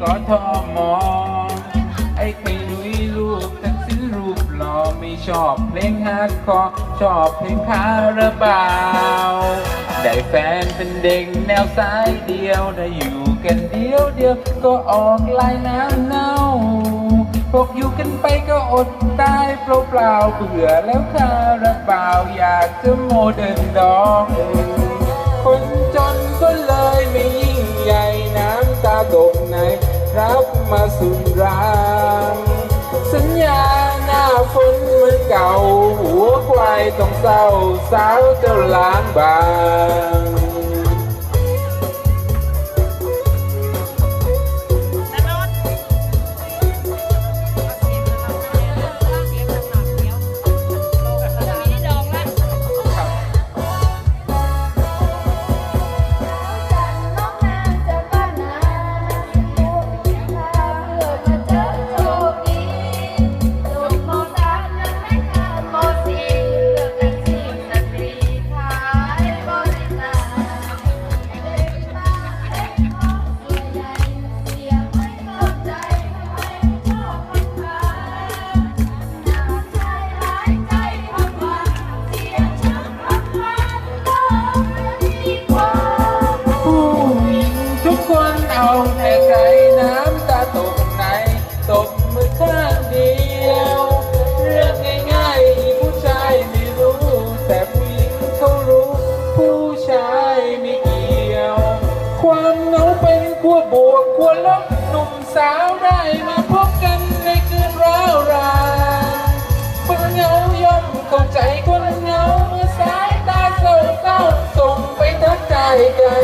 กอทอมอไอ้ไปลุยลูกตัดสินรูปหล่อไม่ชอบเพลงฮาร์ดคอร์ชอบเพลงคาราบาวได้แฟนเป็นเด็กแนวซ้ายเดียวได้อยู่กันเดียวเดียวก็ออกลายน้ำเน่าพวกอยู่กันไปก็อดตายเปล่าเปล่าเบื่อแล้วคาราบาวอยากจะโมเดิร์นดอง มาสุรางสัญญาหน้าฝนเหมือนเก่า หัวควายต้องเศร้าสาวเจ้าล้างบาง วบวกขั้วลบหนุ่มสาวได้มาพบกันในคืนร้าวรานคนเหงาย่อมเข้าใจคนเหงาเมื่อสายตาเศร้าเศร้าส่งไปทักทายกัน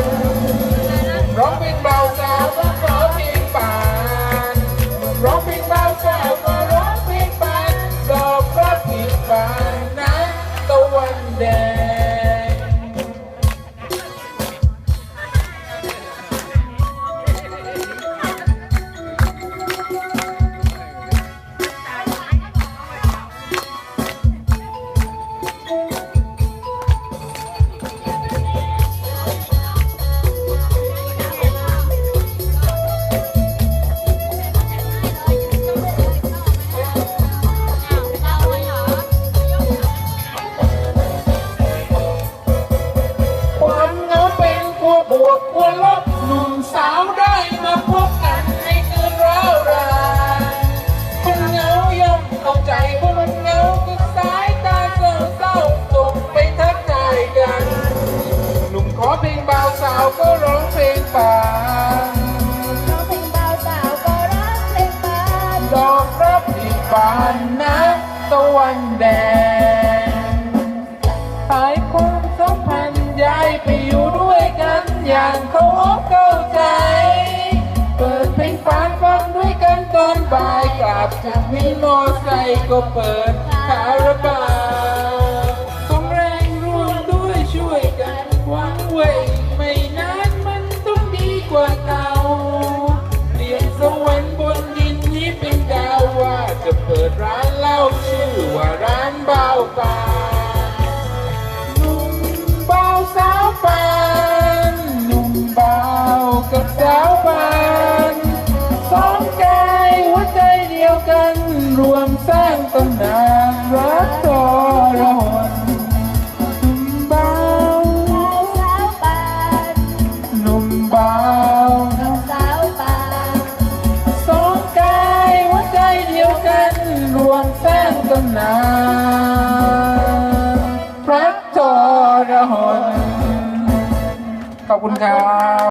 เพลงเบาสาวก็ร้องเพลงป่าร้องเพลงเบาสาวก็รักเพลงบานดอกรับอีกบานนะตะวันแดงหายความสัมพันธ์ย้ายไปอยู่ด้วยกันอย่างเขาอกเข้าใจ เปิดเพลงฟานฟังด้วยกันตอนบ่ายกลับจากวินมอไซค์ก็เปิดคา นาพระจรหนขอบคุณครับ